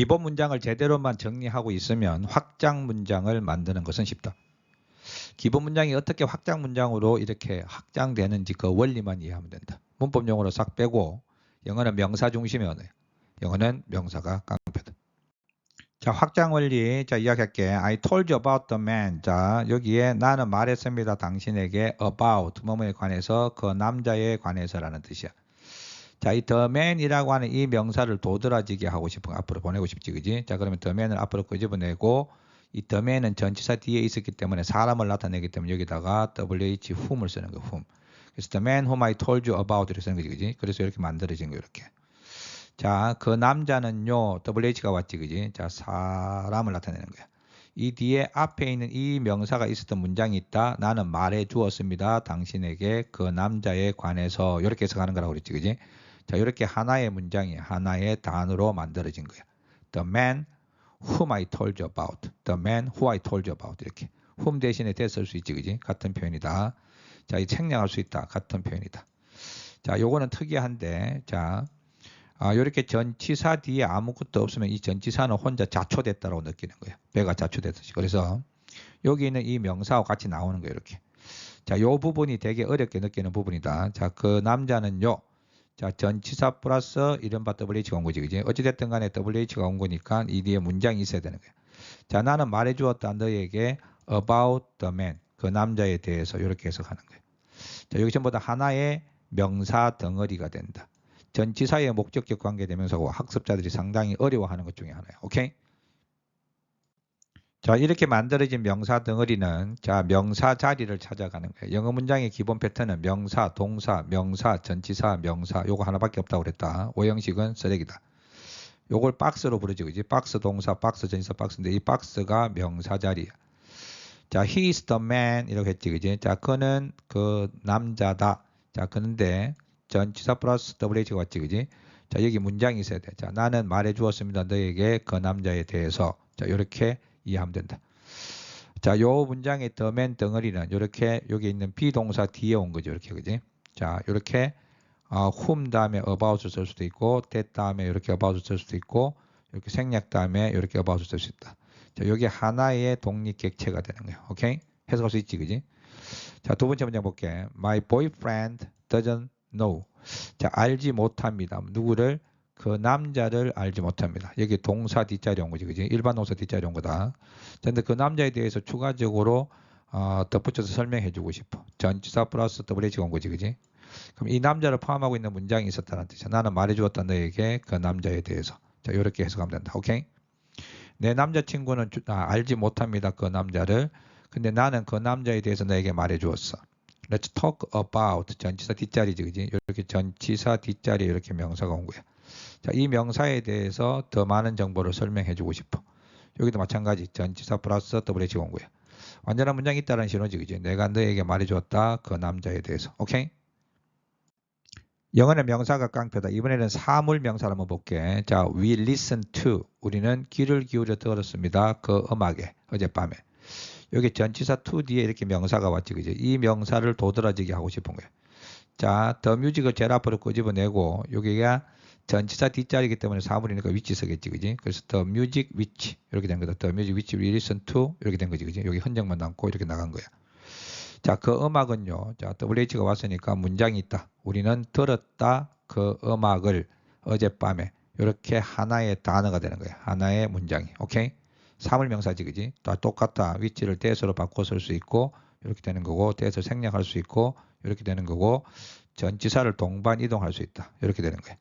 기본 문장을 제대로만 정리하고 있으면 확장 문장을 만드는 것은 쉽다. 기본 문장이 어떻게 확장 문장으로 이렇게 확장되는지 그 원리만 이해하면 된다. 문법 용어로 싹 빼고 영어는 명사 언어예요. 영어는 명사가 깡패다. 자, 확장 원리 자 이야기할게. I told you about the man. 자, 여기에 나는 말했습니다. 당신에게 about 뭐뭐에 관해서 그 남자에 관해서라는 뜻이야. 자, 이 man이라고 하는 이 명사를 도드라지게 하고 싶은 앞으로 보내고 싶지, 그지? 자, 그러면 man을 앞으로 끄집어내고 이 man은 전치사 뒤에 있었기 때문에 사람을 나타내기 때문에 여기다가 wh whom을 쓰는 거, whom. 그래서 the man whom I told you about 이렇게 쓰는 거지, 그지? 그래서 이렇게 만들어진 거 이렇게. 자, 그 남자는요, WH가 왔지, 그지? 자, 사람을 나타내는 거야. 이 뒤에 앞에 있는 이 명사가 있었던 문장이 있다. 나는 말해 주었습니다. 당신에게 그 남자에 관해서 이렇게 해석하는 거라고 그랬지, 그지? 자, 이렇게 하나의 문장이 하나의 단어로 만들어진 거야. The man whom I told you about. The man who I told you about. 이렇게. whom 대신에 대쓸수 있지, 그지? 같은 표현이다. 자, 이 생략할 수 있다. 같은 표현이다. 자, 요거는 특이한데, 자, 아, 이렇게 전치사 뒤에 아무것도 없으면 이 전치사는 혼자 자초됐다고 느끼는 거예요. 배가 자초됐듯이. 그래서 여기 있는 이 명사와 같이 나오는 거예요. 이렇게. 자, 요 부분이 되게 어렵게 느끼는 부분이다. 자, 그 남자는요. 자, 전치사 플러스 이른바 WH가 온 거지. 그지? 어찌됐든 간에 WH가 온 거니까 이 뒤에 문장이 있어야 되는 거예요. 자, 나는 말해주었다. 너에게 about the man. 그 남자에 대해서 이렇게 해석하는 거예요. 자, 여기 전부 다 하나의 명사 덩어리가 된다. 전치사의 목적격 관계 대명사고 학습자들이 상당히 어려워하는 것 중에 하나예요. 오케이? 자 이렇게 만들어진 명사 덩어리는 자 명사 자리를 찾아가는 거예요. 영어 문장의 기본 패턴은 명사, 동사, 명사, 전치사, 명사 요거 하나밖에 없다고 그랬다. 오형식은 쓰레기다. 요걸 박스로 부르지 그지? 박스 동사, 박스 전치사, 박스인데 이 박스가 명사 자리야. 자, he is the man 이렇게 했지 그지? 자, 그는 그 남자다. 자, 그런데 전치사 플러스 WH가 왔지 그지? 자 여기 문장이 있어야 돼. 자 나는 말해 주었습니다. 너에게 그 남자에 대해서 자 이렇게 이해하면 된다. 자 요 문장의 더맨 덩어리는 이렇게 여기 있는 비동사 뒤에 온 거죠. 이렇게 그지? 자 이렇게 어, whom 다음에 about을 쓸 수도 있고 that 다음에 이렇게 about을 쓸 수도 있고 이렇게 생략 다음에 이렇게 about을 쓸 수 있다. 자 여기 하나의 독립 객체가 되는 거예요. 오케이? 해석할 수 있지 그지? 자 두 번째 문장 볼게. My boyfriend doesn't no. 자, 알지 못합니다. 누구를? 그 남자를 알지 못합니다. 여기 동사 뒷자리 온 거지, 그지? 일반 동사 뒷자리 온 거다. 근데 그 남자에 대해서 추가적으로 어, 덧붙여서 설명해 주고 싶어. 전치사 플러스 WH가 온 거지, 그지? 그럼 이 남자를 포함하고 있는 문장이 있었다는 뜻이야. 나는 말해 주었다 너에게 그 남자에 대해서. 자, 이렇게 해석하면 된다. 오케이? 내 남자친구는 주, 아, 알지 못합니다. 그 남자를. 근데 나는 그 남자에 대해서 너에게 말해 주었어. Let's talk about 전치사 뒷자리지 그지 이렇게 전치사 뒷자리에 이렇게 명사가 온 거야 자 이 명사에 대해서 더 많은 정보를 설명해 주고 싶어. 여기도 마찬가지. 전치사 플러스 WH가 온 거야 완전한 문장이 있다는 신호지 그지. 내가 너에게 말해 주었다. 그 남자에 대해서. 오케이? 영어는 명사가 깡패다. 이번에는 사물 명사를 한번 볼게. 자 we listen to. 우리는 귀를 기울여 들었습니다. 그 음악에. 어젯밤에. 여기 전치사 to 뒤에 이렇게 명사가 왔지 그죠? 이 명사를 도드라지게 하고 싶은 거예요. 자, 더 뮤직을 제일 앞으로 끄집어내고 여기가 전치사 뒷자리이기 때문에 사물이니까 위치 서겠지 그지? 그래서 더 뮤직 위치 이렇게 된 거다. 더 뮤직 위치 리슨 투 이렇게 된 거지 그지? 여기 흔적만 남고 이렇게 나간 거야. 자, 그 음악은요. 자, WH가 왔으니까 문장이 있다. 우리는 들었다 그 음악을 어젯밤에 이렇게 하나의 단어가 되는 거야. 하나의 문장이. 오케이? 사물명사지 그지? 다 똑같다. 위치를 대서로 바꿔 쓸 수 있고 이렇게 되는 거고 대서 생략할 수 있고 이렇게 되는 거고 전치사를 동반 이동할 수 있다. 이렇게 되는 거예요.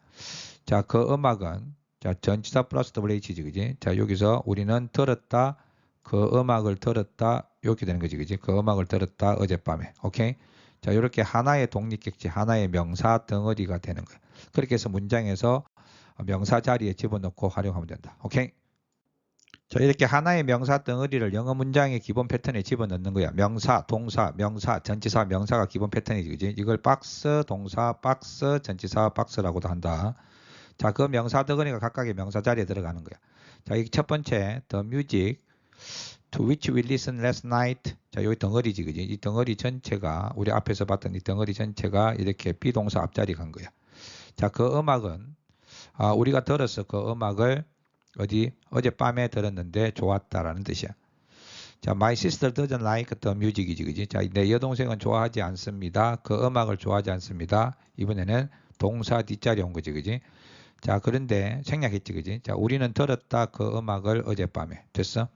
자, 그 음악은 자, 전치사 플러스 WH지 그지? 자, 여기서 우리는 들었다. 그 음악을 들었다. 이렇게 되는 거지 그지? 그 음악을 들었다. 어젯밤에. 오케이? 자, 이렇게 하나의 독립격지, 하나의 명사 덩어리가 되는 거예요. 그렇게 해서 문장에서 명사 자리에 집어넣고 활용하면 된다. 오케이? 자, 이렇게 하나의 명사 덩어리를 영어 문장의 기본 패턴에 집어넣는 거야. 명사, 동사, 명사, 전치사, 명사가 기본 패턴이지. 그지? 이걸 박스, 동사, 박스, 전치사, 박스라고도 한다. 자, 그 명사 덩어리가 각각의 명사 자리에 들어가는 거야. 자, 이 첫 번째, the music to which we listened last night. 자, 여기 덩어리지. 그지? 이 덩어리 전체가, 우리 앞에서 봤던 이 덩어리 전체가 이렇게 비동사 앞자리 간 거야. 자, 그 음악은, 아, 우리가 들어서 그 음악을 어디 어젯밤에 들었는데 좋았다라는 뜻이야. 자, my sister doesn't like the music이지, 그지? 자, 내 여동생은 좋아하지 않습니다. 그 음악을 좋아하지 않습니다. 이번에는 동사 뒷자리 온 거지, 그지? 자, 그런데 생략했지, 그지? 자, 우리는 들었다 그 음악을 어젯밤에. 됐어?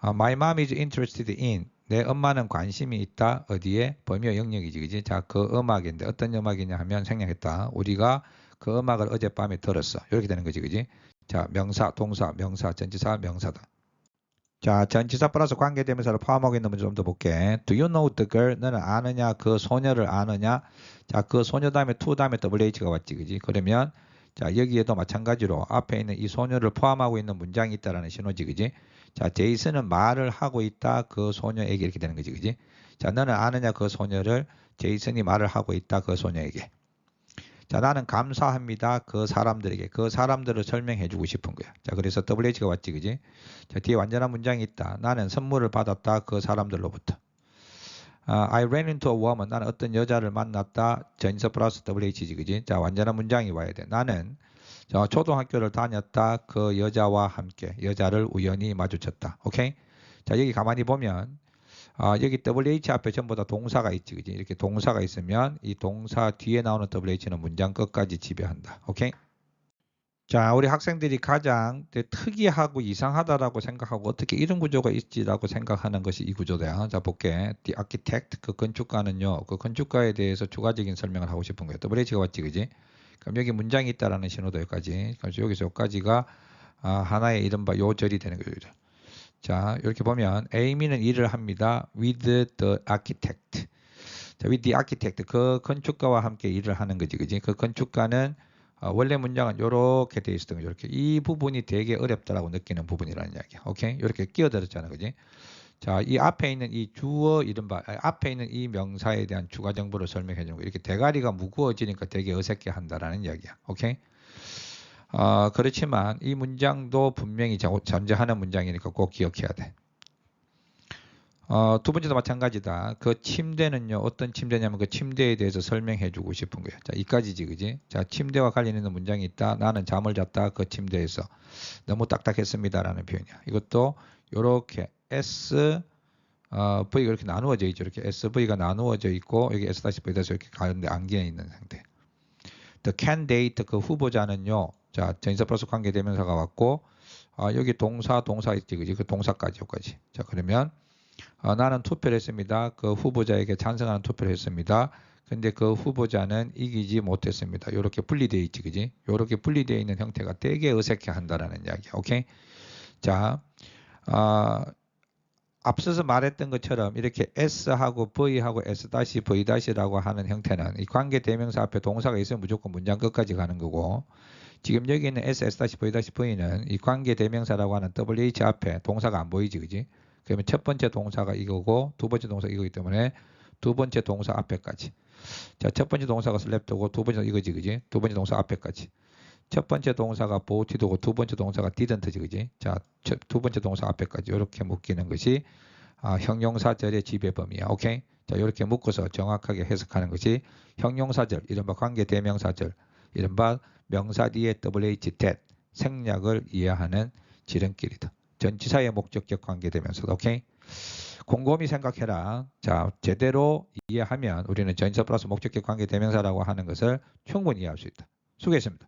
아, my mom is interested in. 내 엄마는 관심이 있다. 어디에? 범위의 영역이지, 그지? 자, 그 음악인데 어떤 음악이냐 하면 생략했다. 우리가 그 음악을 어젯밤에 들었어. 이렇게 되는 거지, 그지? 자, 명사, 동사, 명사, 전치사, 명사다. 자, 전치사 플러스 관계대명사를 포함하고 있는 문제 좀 더 볼게. Do you know the girl? 너는 아느냐? 그 소녀를 아느냐? 자, 그 소녀 다음에 to 다음에 WH가 왔지, 그지? 그러면 자, 여기에도 마찬가지로 앞에 있는 이 소녀를 포함하고 있는 문장이 있다라는 신호지, 그지? 자, 제이슨은 말을 하고 있다. 그 소녀에게 이렇게 되는 거지, 그지? 자, 너는 아느냐? 그 소녀를 제이슨이 말을 하고 있다. 그 소녀에게. 자, 나는 감사합니다. 그 사람들에게. 그 사람들을 설명해 주고 싶은 거야. 자, 그래서 WH가 왔지, 그지? 자, 뒤에 완전한 문장이 있다. 나는 선물을 받았다. 그 사람들로부터. 아, I ran into a woman. 나는 어떤 여자를 만났다. 전서 플러스 WH지, 그지? 자, 완전한 문장이 와야 돼. 나는 저 초등학교를 다녔다. 그 여자와 함께. 여자를 우연히 마주쳤다. 오케이? 자, 여기 가만히 보면 아, 여기 WH 앞에 전부 다 동사가 있지, 그지? 이렇게 동사가 있으면 이 동사 뒤에 나오는 WH는 문장 끝까지 지배한다. 오케이? 자, 우리 학생들이 가장 특이하고 이상하다라고 생각하고 어떻게 이런 구조가 있지라고 생각하는 것이 이 구조다. 자, 볼게. The architect, 그 건축가는요, 그 건축가에 대해서 추가적인 설명을 하고 싶은 거예요. WH가 왔지, 그지? 그럼 여기 문장이 있다라는 신호도 여기까지. 그래서 여기서 여기까지가 아, 하나의 이른바 요절이 되는 거죠. 자, 이렇게 보면 에이미는 일을 합니다. with the architect. 자, with the architect. 그 건축가와 함께 일을 하는 거지, 그지? 그 건축가는 어, 원래 문장은 이렇게 돼 있었던 거죠. 이렇게 이 부분이 되게 어렵다라고 느끼는 부분이라는 이야기야. 오케이? 이렇게 끼어들었잖아, 그지? 자, 이 앞에 있는 이 주어 이른바 아, 앞에 있는 이 명사에 대한 추가 정보를 설명해 주는 거. 이렇게 대가리가 무거워지니까 되게 어색해 한다라는 이야기야. 오케이? 어, 그렇지만 이 문장도 분명히 저- 전제하는 문장이니까 꼭 기억해야 돼. 어, 두 번째도 마찬가지다. 그 침대는요, 어떤 침대냐면 그 침대에 대해서 설명해 주고 싶은 거예요. 자, 이까지지, 그지? 자, 침대와 관련 있는 문장이 있다. 나는 잠을 잤다. 그 침대에서. 너무 딱딱했습니다라는 표현이야. 이것도 요렇게 S, 어, V가 이렇게 나누어져 있죠. 이렇게 SV가 나누어져 있고, 여기 S-V 다시 이렇게 가운데 안겨 있는 상태. The candidate, 그 후보자는요, 자, 전사 플러스 관계 대명사가 왔고, 아, 여기 동사, 동사 있지, 그지? 그 동사까지, 여기까지. 자, 그러면, 아, 나는 투표를 했습니다. 그 후보자에게 찬성하는 투표를 했습니다. 근데 그 후보자는 이기지 못했습니다. 이렇게 분리되어 있지, 그지? 이렇게 분리되어 있는 형태가 되게 어색해 한다라는 이야기야. 오케이? 자, 아, 앞서서 말했던 것처럼 이렇게 S하고 V하고 S-V-라고 하는 형태는 이 관계 대명사 앞에 동사가 있으면 무조건 문장 끝까지 가는 거고 지금 여기 있는 S, S-V-V는 이 관계 대명사라고 하는 WH 앞에 동사가 안 보이지, 그지? 그러면 첫 번째 동사가 이거고 두 번째 동사가 이거기 때문에 두 번째 동사 앞에까지. 자, 첫 번째 동사가 슬랩트고 두 번째 이거지, 그지? 두 번째 동사 앞에까지. 첫 번째 동사가 보티도고 두 번째 동사가 didn't지, 그지? 자, 첫, 두 번째 동사 앞에까지 이렇게 묶이는 것이 아, 형용사절의 지배범위야. 오케이? 자, 이렇게 묶어서 정확하게 해석하는 것이 형용사절, 이른바 관계 대명사절, 이른바 명사 뒤에 WH that 생략을 이해하는 지름길이다. 전치사의 목적격 관계되면서 오케이? 곰곰이 생각해라. 자, 제대로 이해하면 우리는 전치사 플러스 목적격 관계 대명사라고 하는 것을 충분히 이해할 수 있다. 수고했습니다.